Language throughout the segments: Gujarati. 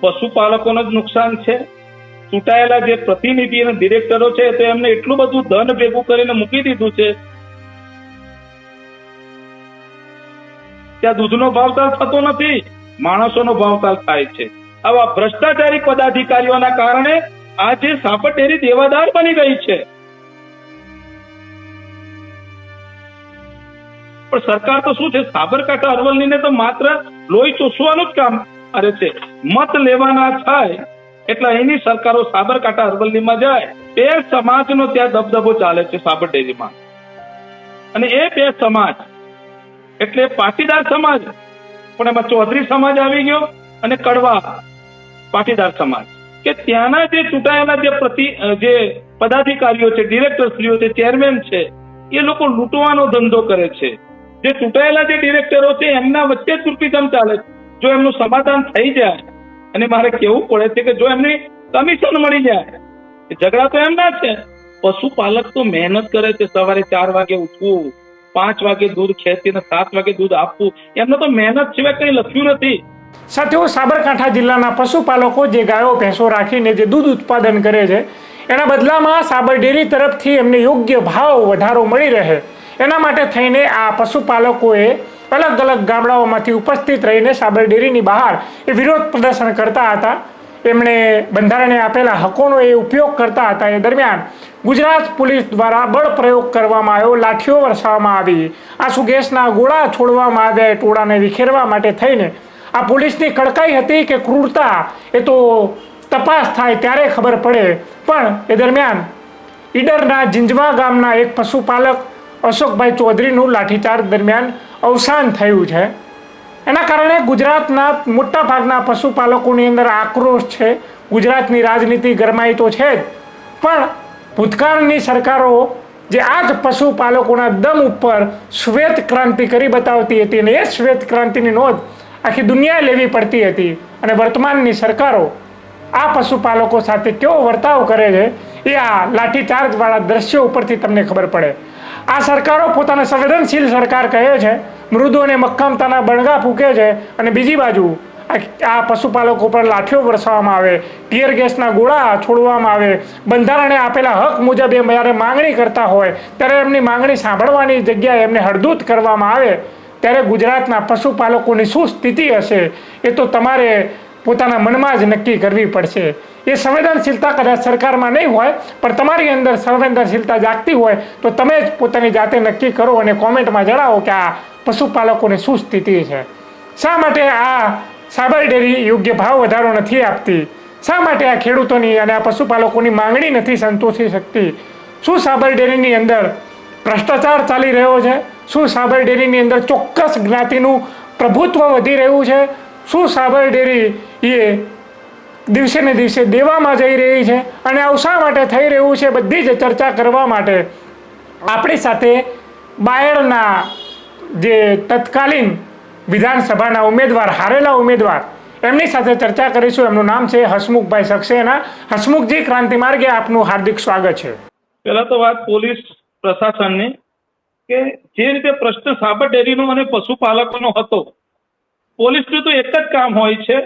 પશુપાલકોને જ નુકસાન છે. ચૂંટાયેલા જે પ્રતિનિધિ અને ડિરેક્ટરો છે, તો એમને એટલું બધું ધન ભેગું કરીને મૂકી દીધું છે. ત્યાં દૂધનો ભાવતાલ થતો નથી, માણસોનો ભાવતાલ થાય છે. આવા ભ્રષ્ટાચારી પદાધિકારીઓના કારણે આજે સાપર ડેરી દેવાદાર બની ગઈ છે. પણ સરકાર તો શું છે, સાબરકાંઠા અરવલ્લીને તો માત્ર લોહી ચૂસવાનું જ કામ કરે છે. મત લેવાના થાય એટલે અહીંની સરકારો સાબરકાંઠા અરવલ્લીમાં જાય. બે સમાજનો ત્યાં દબદબો ચાલે છે સાબર ડેરીમાં. અને એ બે સમાજ એટલે પાટીદાર સમાજ. પણ એમાં ચૌધરી સમાજ આવી ગયો અને કડવા પાટીદાર સમાજ. કે ત્યાંના જે ચૂંટાયેલા જે પ્રતિ જે પદાધિકારીઓ છે, ડિરેક્ટરશ્રીઓ છે, ચેરમેન છે, એ લોકો લૂંટવાનો ધંધો કરે છે. જે ચૂંટાયેલા જે ડિરેક્ટરો છે, એમના વચ્ચે જ ચાલે છે. જો એમનું સમાધાન થઈ જાય, અને મારે કેવું પડે છે કે જો એમને કમિશન મળી જાય ઝઘડા તો એમના છે, પશુપાલક તો મહેનત કરે છે, સવારે ચાર વાગે ઉઠવું, પાંચ વાગે દૂધ ખેંચીને સાત વાગે દૂધ આપવું, એમને તો મહેનત સિવાય કંઈ લખ્યું નથી. સાથીઓ, સાબરકાંઠા જિલ્લાના પશુપાલકો જે ગાયો, ભેંસો રાખીને જે દૂધ ઉત્પાદન કરે છે, એના બદલામાં સાબર ડેરી તરફથી એમને યોગ્ય ભાવ વધારો મળી રહે. એના માટે થઈને આ પશુપાલકોએ અલગ અલગ ગામડાઓમાંથી ઉપસ્થિત રહીને સાબર ડેરીની બહાર એ વિરોધ પ્રદર્શન કરતા હતા. એમણે બંધારણે આપેલા હકોનો એ ઉપયોગ કરતા હતા. એ દરમિયાન ગુજરાત પોલીસ દ્વારા બળ પ્રયોગ કરવામાં આવ્યો, લાઠીઓ વરસાવવામાં આવી. આંસુ ગેસના ગોળા છોડવામાં આવ્યા એ ટોળાને વિખેરવા માટે થઈને આ પોલીસની કડકાઈ હતી કે ક્રૂરતા એ તો તપાસ થાય ત્યારે ખબર પડે. પણ એ દરમિયાન ઈડરના જિંજવા ગામના એક પશુપાલક અશોકભાઈ ચૌધરીનું લાઠીચાર્જ દરમિયાન અવસાન થયું છે. એના કારણે ગુજરાતના મોટા ભાગના પશુપાલકોની અંદર આક્રોશ છે. ગુજરાતની રાજનીતિ ગરમાઈ તો છે જ. પણ ભૂતકાળની સરકારો જે આ જ પશુપાલકોના દમ ઉપર શ્વેત ક્રાંતિ કરી બતાવતી હતી અને એ શ્વેત ક્રાંતિની નોંધ આખી દુનિયાએ લેવી પડતી હતી અને વર્તમાનની સરકારો આ પશુપાલકો સાથે કેવો વર્તાવ કરે છે એ આ લાઠીચાર્જવાળા દ્રશ્યો ઉપરથી તમને ખબર પડે. આ સરકારો પોતાને સંવેદનશીલ સરકાર કહે છે, મૃદુ અને મક્કમતાના બણગા ફૂંકે છે અને બીજી બાજુ આ- પશુપાલકો પર લાઠીઓ વરસાવવામાં આવે, ટીયર ગેસના ગોળા છોડવામાં આવે, બંધારણે આપેલા હક મુજબ એ જ્યારે માંગણી કરતા હોય, ત્યારે એમની માંગણી સાંભળવાની જગ્યાએ એમને હળદૂત કરવામાં આવે, ત્યારે ગુજરાતના પશુપાલકોની શું સ્થિતિ હશે, એ તો તમારે પોતાના મનમાં જ નક્કી કરવી પડશે. એ સંવેદનશીલતા કદાચ સરકારમાં નહીં હોય, પણ તમારી અંદર સંવેદનશીલતા જાગતી હોય, તો તમે જ પોતાની જાતે નક્કી કરો અને કોમેન્ટમાં જણાવો કે આ પશુપાલકોની શું સ્થિતિ છે. શા માટે આ સાબર ડેરી યોગ્ય ભાવ વધારો નથી આપતી? શા માટે આ ખેડૂતોની અને આ પશુપાલકોની માંગણી નથી સંતોષી શકતી? શું સાબર ડેરીની અંદર ભ્રષ્ટાચાર ચાલી રહ્યો છે? શું સાબર ડેરીની અંદર ચોક્કસ જ્ઞાતિનું પ્રભુત્વ વધી રહ્યું છે? શું સાબર ડેરી એ દિવસે ને દિવસે દેવામાં જઈ રહી છે અને આવું શા માટે થઈ રહ્યું છે બધી જ ચર્ચા કરવા માટે આપણી સાથે બાયડના જે તત્કાલીન વિધાનસભાના ઉમેદવાર, હારેલા ઉમેદવાર, એમની સાથે ચર્ચા કરીશું. એમનું નામ છે હસમુખભાઈ સક્સેના. હસમુખજી, ક્રાંતિ માર્ગે આપનું હાર્દિક સ્વાગત છે. પહેલા તો વાત પોલીસ પ્રશાસનની કે જે રીતે પ્રશ્ન સાબર ડેરીનો અને પશુપાલકોનો હતો પોલીસનું તો એક જ કામ હોય છે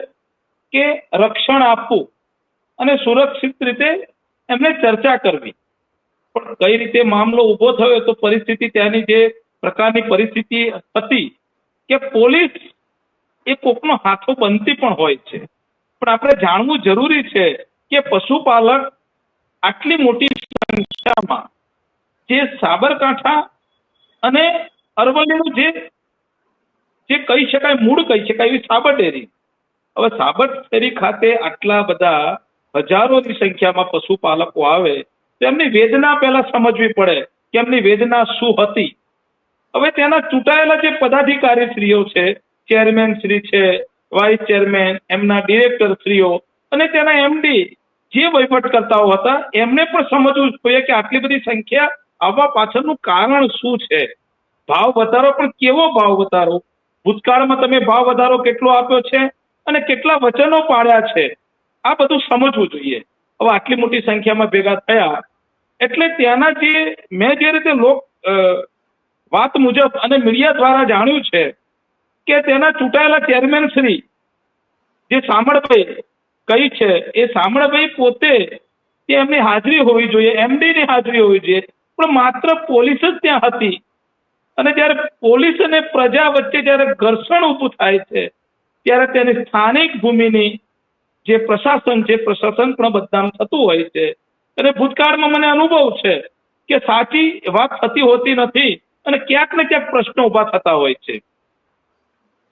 કે રક્ષણ આપવું અને સુરક્ષિત રીતે એમને ચર્ચા કરવી. પણ કઈ રીતે મામલો ઊભો થયો તો પરિસ્થિતિ ત્યાંની જે પ્રકારની પરિસ્થિતિ હતી કે પોલીસ એ કોકનો હાથો બનતી પણ હોય છે. પણ આપણે જાણવું જરૂરી છે કે પશુપાલક આટલી મોટી સંખ્યામાં જે સાબરકાંઠા અને અરવલ્લીનું જે જે કહી શકાય, મૂળ કહી શકાય એવી સાબર હવે સાબર ખાતે આટલા બધા હજારોની સંખ્યામાં પશુપાલકો આવે એમની વેદના પહેલા સમજવી પડે કે એમની વેદના શું હતી. હવે તેના ચૂંટાયેલા જે પદાધિકારી છે, ચેરમેન શ્રી છે, વાઇસ ચેરમેન, એમના ડિરેક્ટર શ્રીઓ અને તેના એમડી જે વહીવટકર્તાઓ હતા, એમને પણ સમજવું જોઈએ કે આટલી બધી સંખ્યા આવવા પાછળનું કારણ શું છે. ભાવ વધારો પણ કેવો ભાવ વધારો? ભૂતકાળમાં તમે ભાવ વધારો કેટલો આપ્યો છે અને કેટલા વચનો પાડ્યા છે? આ બધું સમજવું જોઈએ. હવે આટલી મોટી સંખ્યામાં ભેગા થયા એટલે ત્યાંના જે, મેં જે રીતે લોક વાત મુજબ અને મીડિયા દ્વારા જાણ્યું છે કે તેના ચૂંટાયેલા ચેરમેન શ્રી જે સામળભાઈ કઈ છે, એ સામળભાઈ પોતે એમની હાજરી હોવી જોઈએ, એમડીની હાજરી હોવી જોઈએ, પણ માત્ર પોલીસ જ ત્યાં હતી. અને જ્યારે પોલીસ અને પ્રજા વચ્ચે જ્યારે ઘર્ષણ ઊભું થાય છે, ત્યારે તેની સ્થાનિક ભૂમિની જે પ્રશાસન છે, પ્રશાસન પણ બદનામ થતું હોય છે. અને ભૂતકાળમાં મને અનુભવ છે કે સાચી વાત થતી હોતી નથી અને ક્યાંક ને ક્યાંક પ્રશ્નો ઊભા થતા હોય છે.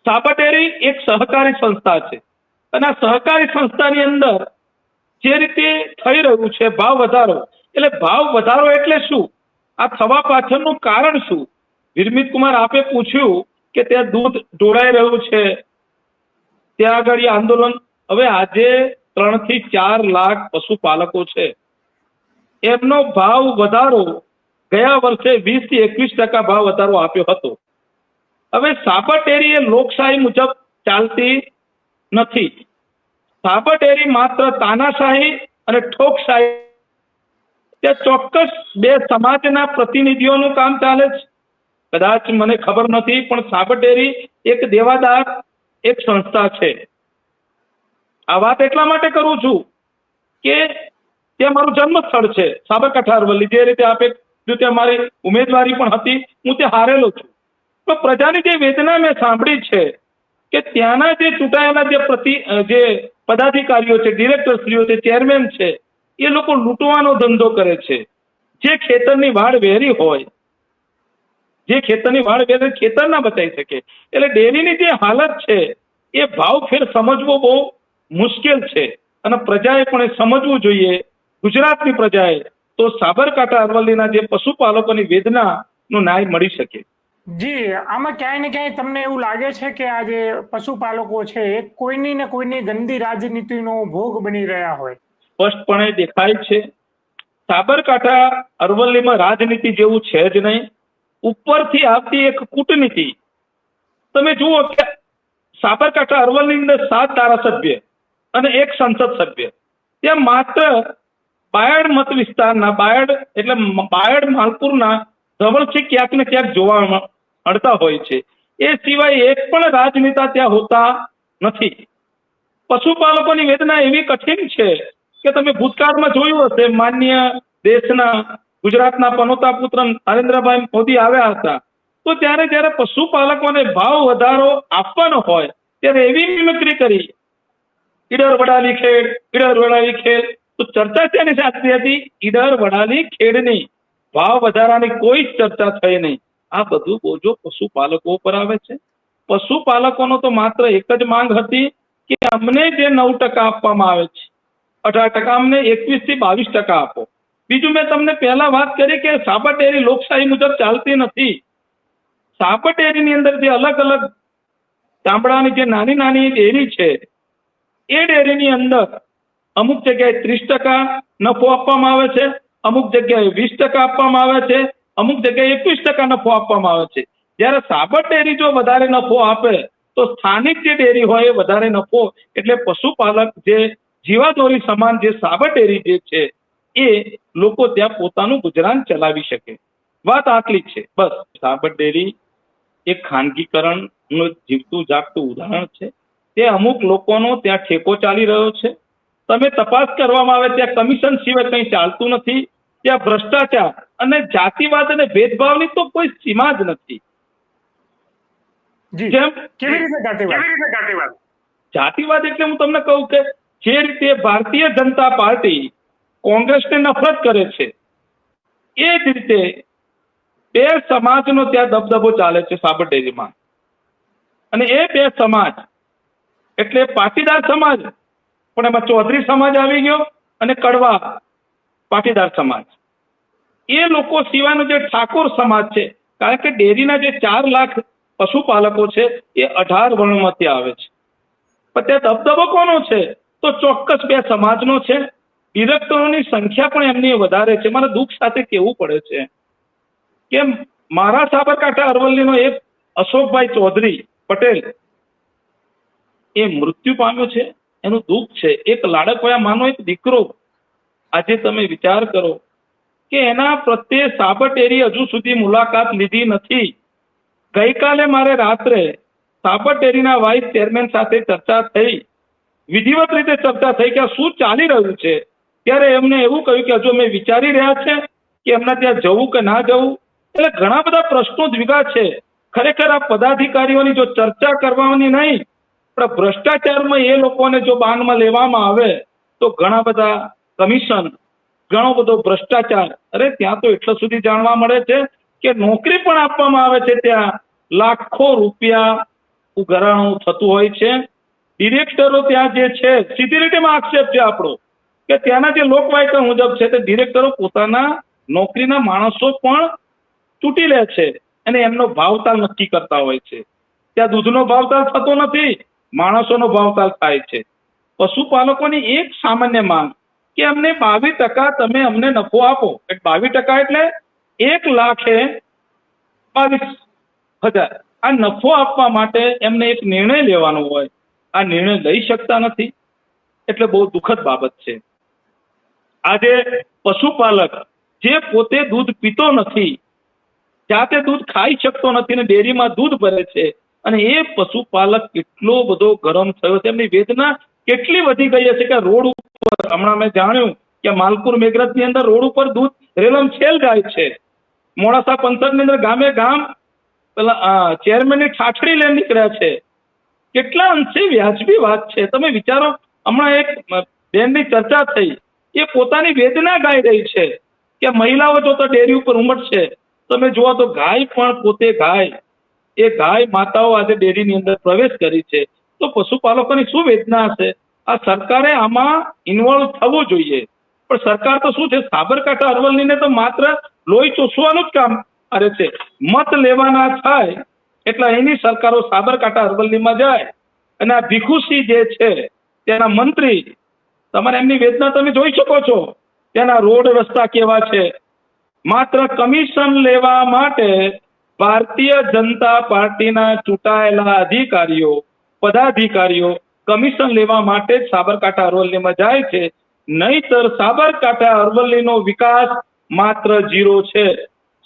સાબટેરી એક સહકારી સંસ્થા છે અને આ સહકારી સંસ્થાની અંદર જે રીતે થઈ રહ્યું છે, ભાવ વધારો, એટલે ભાવ વધારો એટલે શું? આ થવા પાછળનું કારણ શું? વિરમિત કુમાર આપે પૂછ્યું કે ત્યાં દૂધ ઢોળાઈ રહ્યું છે. ત્યાં આગળ આંદોલન, હવે આજે ત્રણથી ચાર લાખ પશુપાલકો છે. એમનો ભાવ વધારો ગયા વર્ષે વીસથી એકવીસ ટકા ભાવ વધારો આપ્યો હતો. હવે સાબર એ લોકશાહી મુજબ ચાલતી નથી. સાબર ડેરી માત્ર તાનાશાહી અને ઠોકશાહી. ત્યાં ચોક્કસ બે સમાજના પ્રતિનિધિઓનું કામ ચાલે છે. કદાચ મને ખબર નથી, પણ સાબર ડેરી એક દેવાદાર, એક સંસ્થા છે. આ વાત એટલા માટે કરું છું કે તે મારું જન્મ સ્થળ છે સાબરકાંઠા અરવલ્લી જે રીતે આપે ત્યાં મારી ઉમેદવારી પણ હતી, હું ત્યાં હારેલો છું. પણ પ્રજાની જે વેદના મેં સાંભળી છે કે ત્યાંના જે ચૂંટાયેલા જે પ્રતિ જે પદાધિકારીઓ છે, ડિરેક્ટરશ્રીઓ છે, ચેરમેન છે, એ લોકો લૂંટવાનો ધંધો કરે છે. જે ખેતરની વાડ વેરી હોય જે ખેતરની વાળ વેરી ખેતર ના બચાવી શકે. એટલે ડેરીની જે હાલત છે એ ભાવ ફેર સમજવો બહુ મુશ્કેલ છે. અને પ્રજાએ પણ એ સમજવું જોઈએ. ગુજરાતની પ્રજાએ તો સાબરકાંઠા અરવલ્લીના જે પશુપાલકોની વેદનાનો ન્યાય મળી શકે. જી આમાં ક્યાંય ને ક્યાંય તમને એવું લાગે છે કે આ જે પશુપાલકો છે એ કોઈની ને કોઈની ગંદી રાજનીતિનો ભોગ બની રહ્યા હોય? સ્પષ્ટપણે દેખાય છે. સાબરકાંઠા અરવલ્લીમાં રાજનીતિ જેવું છે જ નહીં. ઉપરથી આવતી એક કૂટનીતિ. તમે જુઓ કે સાબરકાંઠા અરવલ્લી અંદર સાત ધારાસભ્ય અને એક સંસદ સભ્ય. ત્યાં માત્ર બાયડ મત વિસ્તારના, બાયડ એટલે બાયડ માલપુરના ધવલસિંહ ક્યાંક ને ક્યાંક જોવા મળતા હોય છે. એ સિવાય એક પણ રાજનેતા ત્યાં હોતા નથી. પશુપાલકોની વેદના એવી કઠિન છે કે તમે ભૂતકાળમાં જોયું હશે, માન્ય દેશના ગુજરાતના પનોતા પુત્ર નરેન્દ્રભાઈ મોદી આવ્યા હતા, તો ત્યારે જ્યારે પશુપાલકોને ભાવ વધારો આપવાનો હોય, ત્યારે એવી મિમિક્રી કરી. ઈડર વડાલી ખેડ, ઈડર વડાલી ખેડ. તો ચર્ચા તેની સાથે હતી? ઈડર વડાલી ખેડની. ભાવ વધારાની કોઈ જ ચર્ચા થઈ નહીં. આ બધું બોજો પશુપાલકો ઉપર આવે છે. પશુપાલકોનો તો માત્ર એક જ માંગ હતી કે અમને જે નવ ટકા આપવામાં આવે છે. અઢાર ટકા અમને એકવીસથી બાવીસ ટકા આપો. બીજું મેં તમને પહેલા વાત કરી કે સાબર ડેરી લોકશાહી મુજબ ચાલતી નથી. સાબર ડેરીની અંદર જે અલગ અલગ ગામડાની જે નાની નાની ડેરી છે, એ ડેરીની અંદર અમુક જગ્યાએ ત્રીસ ટકા નફો આપવામાં આવે છે, અમુક જગ્યાએ વીસ ટકા આપવામાં આવે છે, અમુક જગ્યાએ એકવીસ ટકા નફો આપવામાં આવે છે. જ્યારે સાબર ડેરી જો વધારે નફો આપે, તો સ્થાનિક જે ડેરી હોય એ વધારે નફો, એટલે પશુપાલક જે જીવાદોરી સમાન જે સાબર ડેરી જે છે એ લોકો ત્યાં પોતાનું ગુજરાન ચલાવી શકે. વાત આટલી જ છે. બસ સાબર ડેરી એક ખાનગીકરણનું જીવતું જાગતું ઉદાહરણ છે. તે અમુક લોકોનો ત્યાં ઠેકો ચાલી રહ્યો છે. તમે તપાસ કરવામાં આવે ત્યાં કમિશન સિવાય કંઈ ચાલતું નથી. ત્યાં ભ્રષ્ટાચાર અને જાતિવાદ અને ભેદભાવની તો કોઈ સીમા જ નથી. જાતિવાદ એટલે હું તમને કહું કે જે રીતે ભારતીય જનતા પાર્ટી કોંગ્રેસને નફરત કરે છે. એ જ રીતે બે સમાજનો ત્યાં દબદબો ચાલે છે સાબર ડેરીમાં. અને એ બે સમાજ એટલે પાટીદાર સમાજ, પણ એમાં ચૌધરી સમાજ આવી ગયો અને કડવા પાટીદાર સમાજ. એ લોકો સિવાયનો જે ઠાકોર સમાજ છે, કારણ કે ડેરીના જે ચાર લાખ પશુપાલકો છે, એ અઢાર વર્ણમાંથી આવે છે. પણ ત્યાં દબદબો કોનો છે? તો ચોક્કસ બે સમાજનો છે. ડિરેક્ટરોની સંખ્યા પણ એમની વધારે છે. મારે દુઃખ સાથે કહેવું પડે છે કે મારા સાબરકાંઠા અરવલ્લીનો એક અશોકભાઈ ચૌધરી પટેલ એ મૃત્યુ પામ્યો છે. એનું દુઃખ છે. એક લાડકવાયા માનો એક દીકરો આજે તમે વિચાર કરો કે એના પ્રત્યે સાબટેરી હજુ સુધી મુલાકાત લીધી નથી. ગઈકાલે મારે રાત્રે સાબટેરીના વાઇસ ચેરમેન સાથે ચર્ચા થઈ. વિધિવત રીતે ચર્ચા થઈ કે શું ચાલી રહ્યું છે? ત્યારે એમને એવું કહ્યું કે હજુ અમે વિચારી રહ્યા છે કે એમના ત્યાં જવું કે ના જવું? એટલે ઘણા બધા પ્રશ્નો દ્વિગા છે. ખરેખર આ પદાધિકારીઓની જો ચર્ચા કરવાની નહીં, પણ ભ્રષ્ટાચારમાં એ લોકોને જો બાનમાં લેવામાં આવે, તો ઘણા બધા કમિશન, ઘણો બધો ભ્રષ્ટાચાર, અરે ત્યાં તો એટલા સુધી જાણવા મળે છે કે નોકરી પણ આપવામાં આવે છે ત્યાં. લાખો રૂપિયા ઉઘરાણું થતું હોય છે. ડિરેક્ટરો ત્યાં જે છે, સીધી આક્ષેપ છે આપણો. કે ત્યાંના જે લોકવાયકા મુજબ છે તે ડિરેક્ટરો પોતાના નોકરીના માણસો પણ ચૂંટી લે છે અને એમનો ભાવતાલ નક્કી કરતા હોય છે. ત્યાં દૂધનો ભાવતાલ થતો નથી, માણસોનો ભાવતાલ થાય છે. પશુપાલકોની એક સામાન્ય માંગ કે અમને બાવીસ ટકા તમે અમને નફો આપો. બાવીસ ટકા એટલે એક લાખે બાવીસ હજાર. આ નફો આપવા માટે એમને એક નિર્ણય લેવાનો હોય. આ નિર્ણય લઈ શકતા નથી. એટલે બહુ દુઃખદ બાબત છે. આજે પશુપાલક જે પોતે દૂધ પીતો નથી, જાતે દૂધ ખાઈ શકતો નથી ને ડેરીમાં દૂધ ભરે છે, અને એ પશુપાલક કેટલો બધો ગરમ થયો છે, એમની વેદના કેટલી વધી ગઈ હશે કે રોડ ઉપર, હમણાં મેં જાણ્યું કે માલપુર મેઘરજની અંદર રોડ ઉપર દૂધ રેલમ છેલ ગાય છે. મોડાસા પંથકની અંદર ગામે ગામ, પેલા ચેરમેનની ઠાઠડી લઈને નીકળ્યા છે. કેટલા અંશે વ્યાજબી વાત છે. તમે વિચારો, હમણાં એક બેનની ચર્ચા થઈ. એ પોતાની વેદના ગાઈ રહી છે કે મહિલાઓ જો તો ડેરી ઉપર ઉમટશે, તમે જુઓ તો ગાય પણ પોતે ગાય. એ ગાય માતાઓ આજે ડેરીની અંદર પ્રવેશ કરી છે. તો પશુપાલકોની શું વેદના હશે? આ સરકારે આમાં ઇન્વોલ્વ થવું જોઈએ. પણ સરકાર તો શું છે? સાબરકાંઠા અરવલ્લીને તો માત્ર લોહી ચૂસવાનું જ કામ કરે છે. મત લેવાના થાય એટલે એની સરકારો સાબરકાંઠા અરવલ્લીમાં જાય. અને આ ભીખુસિંહ જે છે, તેના મંત્રી તમારે એમની વેદના તમે જોઈ શકો છો. તેના રોડ રસ્તા કેવા છે? માત્ર કમિશન લેવા માટે ભારતીય જનતા પાર્ટીના ચૂંટાયેલા અધિકારીઓ, પદાધિકારીઓ કમિશન લેવા માટે જ સાબરકાંઠા અરવલ્લીમાં જાય છે. નહીતર સાબરકાંઠા અરવલ્લીનો વિકાસ માત્ર ઝીરો છે.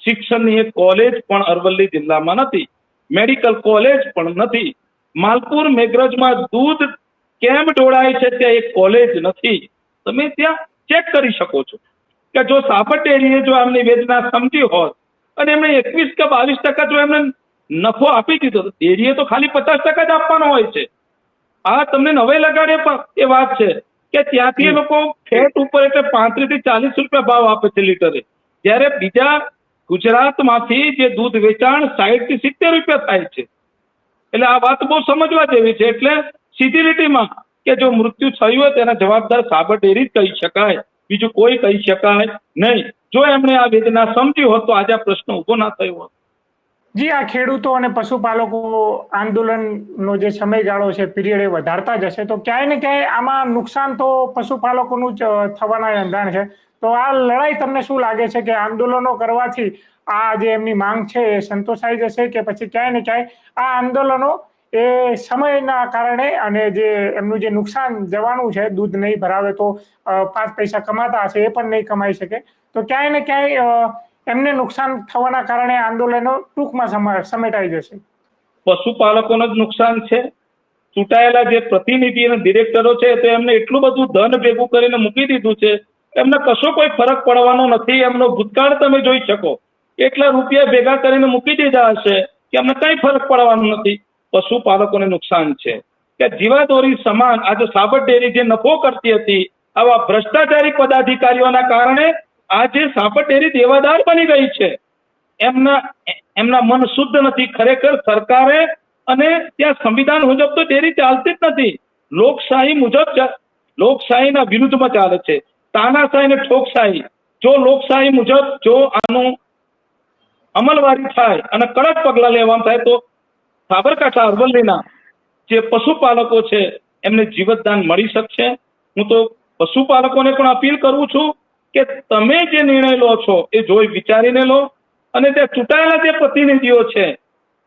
શિક્ષણની એક કોલેજ પણ અરવલ્લી જિલ્લામાં નથી. મેડિકલ કોલેજ પણ નથી. માલપુર મેઘરજમાં દૂધ કેમ ઢોળાય છે ત્યાં એક કોલેજ નથી? તમે ત્યાં ચેક કરી શકો છો. કે જો સાબરટેરીએ જો એમની વેદના સમજી હોત અને એમણે એકવીસ કે બાવીસ ટકા જો એમને નફો આપી દીધો ડેરીએ તો ખાલી પચાસ ટકા જ આપવાનો હોય છે. આ તમને નવે લગાડે પણ એ વાત છે કે ત્યાંથી એ લોકો ફેટ ઉપર એટલે પાંત્રીસથી ચાલીસ રૂપિયા ભાવ આપે છે લીટરે. જ્યારે બીજા ગુજરાતમાંથી જે દૂધ વેચાણ સાહીઠથી સિત્તેર રૂપિયા થાય છે. એટલે આ વાત બહુ સમજવા જેવી છે. એટલે સીધી લીટીમાં કે જો મૃત્યુ થયું હોય તેના જવાબદાર સાબર ડેરી જ કહી શકાય. બીજું કોઈ કહી શકાય નહીં. જો એમણે આ વેદના સમજી હોત તો આજે આ પ્રશ્ન ઊભો ના થયો હોત. જી, આ ખેડૂતો અને પશુપાલકો આંદોલનનો જે સમયગાળો છે, પીરિયડ એ વધારતા જશે તો ક્યાંય ને ક્યાંય આમાં નુકસાન તો પશુપાલકોનું જ થવાના અંધાણ છે. તો આ લડાઈ તમને શું લાગે છે કે આંદોલનો કરવાથી આ જે એમની માંગ છે એ સંતોષાઈ જશે કે પછી ક્યાંય ને ક્યાંય આ આંદોલનો એ સમયના કારણે અને જે એમનું જે નુકસાન જવાનું છે, દૂધ નહીં ભરાવે તો પાંચ પૈસા કમાતા હશે, એ પણ નહીં કમાઈ શકે. તો ક્યાંય ને ક્યાંય એમને નુકસાન થવાના કારણે આંદોલનો ટૂંકમાં સમેટાઈ જશે. પશુપાલકોને જ નુકસાન છે. ચૂંટાયેલા જે પ્રતિનિધિ અને ડિરેક્ટરો છે, તો એમને એટલું બધું ધન ભેગું કરીને મૂકી દીધું છે. એમને કશો કોઈ ફરક પડવાનો નથી. એમનો ભૂતકાળ તમે જોઈ શકો. એટલા રૂપિયા ભેગા કરીને મૂકી દીધા હશે કે એમને કઈ ફરક પડવાનો નથી. પશુપાલકોને નુકસાન છે. કે જીવાદોરી સમાન આજે સાબર ડેરી જે નફો કરતી હતી, આવા ભ્રષ્ટાચારી પદાધિકારીઓના કારણે આજે સાબર ડેરી દેવાદાર બની ગઈ છે, એમના એમના મન શુદ્ધ નથી. ખરેખર સરકારે અને ત્યાં સંવિધાન મુજબ તો ડેરી ચાલતી જ નથી. લોકશાહી મુજબ લોકશાહીના વિરુદ્ધમાં ચાલે છે. તાનાશાહી અને ઠોકશાહી, જો લોકશાહી મુજબ જો આનું અમલવારી થાય અને કડક પગલા લેવામાં થાય તો સાબરકાંઠા અરવલ્લીના જે પશુપાલકો છે, એમને જીવતદાન મળી શકશે? હું તો પશુપાલકોને પણ અપીલ કરું છું કે તમે જે નિર્ણય લો છો, એ જોઈ વિચારીને લો અને તે ચૂંટાયેલા જે પ્રતિનિધિઓ છે,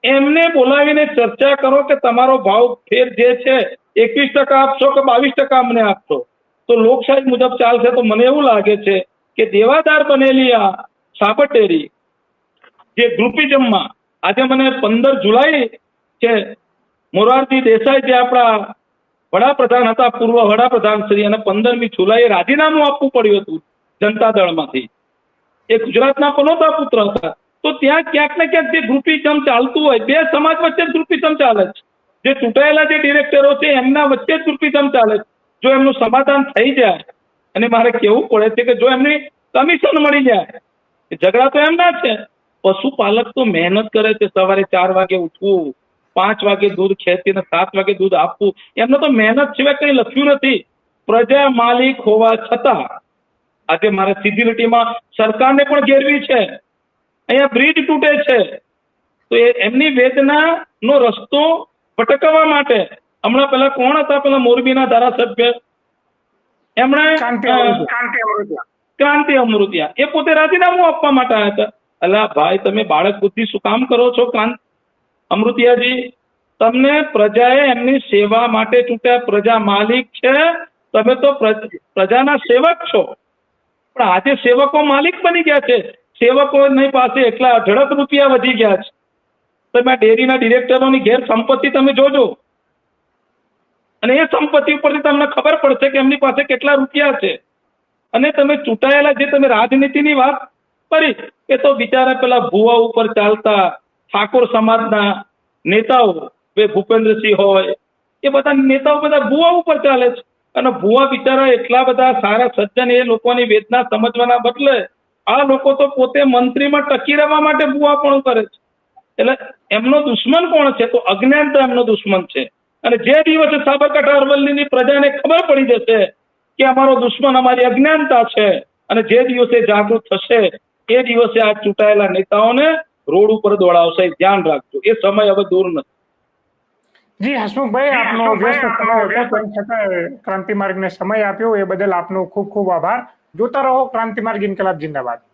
એમને બોલાવીને ચર્ચા કરો કે તમારો ભાવ ફેર જે છે, એકવીસ ટકા આપશો કે બાવીસ ટકા અમને આપશો? તો લોકશાહી મુજબ ચાલશે તો મને એવું લાગે છે કે દેવાદાર બનેલી આ સાબરટેરી જે ગ્રુપિઝમમાં આજે મને પંદર જુલાઈ છે મોરારજી દેસાઈ જે આપણા વડાપ્રધાન હતા, પૂર્વ વડાપ્રધાન શ્રી, અને પંદરમી જુલાઈએ રાજીનામું આપવું પડ્યું હતું જનતા દળમાંથી. એ ગુજરાતના પનોતા પુત્ર હતા. તો ત્યાં ક્યાંક ને ક્યાંક જે ગ્રુપિઝમ ચાલતું હોય, બે સમાજ વચ્ચે ગ્રુપિઝમ ચાલે છે. જે ચૂંટાયેલા જે ડિરેક્ટરો છે, એમના વચ્ચે ગ્રુપિઝમ ચાલે છે. જો એમનું સમાધાન થઈ જાય, અને મારે કેવું પડે છે કે જો એમની કમિશન મળી જાય ઝઘડા તો એમના છે. પશુપાલક તો મહેનત કરે છે, સવારે ચાર વાગે ઉઠવું. પાંચ વાગે દૂધ ખેંચીને સાત વાગે દૂધ આપવું. એમને તો મહેનત સિવાય કંઈ લખ્યું નથી. પ્રજા માલિક હોવા છતાં આજે મારે સીધી લીટીમાં સરકારને પણ ઘેરવી છે. અહીંયા બ્રિજ તૂટે છે. તો એમની વેદનાનો રસ્તો ભટકાવવા માટે હમણાં પેલા કોણ હતા? પેલા મોરબીના ધારાસભ્ય. એમણે અમૃતિયા. ક્રાંતિ અમૃતિયા. એ પોતે રાજીનામું આપવા માટે આવ્યા હતા. અલા ભાઈ તમે બાળક બુદ્ધિ શું કામ કરો છો? અમૃતિયાજી, તમને પ્રજાએ એમની સેવા માટે ચૂંટ્યા પ્રજા માલિક છે. તમે તો પ્રજાના સેવક છો. પણ આજે સેવકો માલિક બની ગયા છે. સેવકોની પાસે એટલા અઢળક રૂપિયા વધી ગયા છે. તમે આ ડેરીના ડિરેક્ટરોની ગેર સંપત્તિ તમે જોજો. અને એ સંપત્તિ ઉપરથી તમને ખબર પડશે કે એમની પાસે કેટલા રૂપિયા છે. અને તમે ચૂંટાયેલા જે તમે રાજનીતિની વાત કરી, એ તો બિચારા પેલા ભુવા ઉપર ચાલતા ઠાકોર સમાજના નેતાઓ, બે ભૂપેન્દ્રસિંહ હોય, એ બધા નેતાઓ બધા ભુવા ઉપર ચાલે છે. અને ભુવા બિચારા એટલા બધા સારા સજ્જન, એ લોકોની વેદના સમજવાના બદલે આ લોકો તો પોતે મંત્રીમાં ટકી રહેવા માટે ભુવા પણ કરે છે. એટલે એમનો દુશ્મન કોણ છે? તો અજ્ઞાનતા એમનો દુશ્મન છે. અને જે દિવસે સાબરકાંઠા અરવલ્લીની પ્રજાને ખબર પડી જશે કે અમારો દુશ્મન અમારી અજ્ઞાનતા છે, અને જે દિવસે જાગૃત થશે, એ દિવસે આ ચૂંટાયેલા નેતાઓને રોડ ઉપર દોડાવશે ધ્યાન રાખજો. એ સમય હવે દૂર નથી. જી હસમુખભાઈ આપનો વ્યસ્ત સમય હતો. ને છતાં ક્રાંતિ માર્ગને સમય આપ્યો. એ બદલ આપનો ખૂબ ખૂબ આભાર. જોતા રહો ક્રાંતિ માર્ગ ઇન્કલાબ જિંદાબાદ.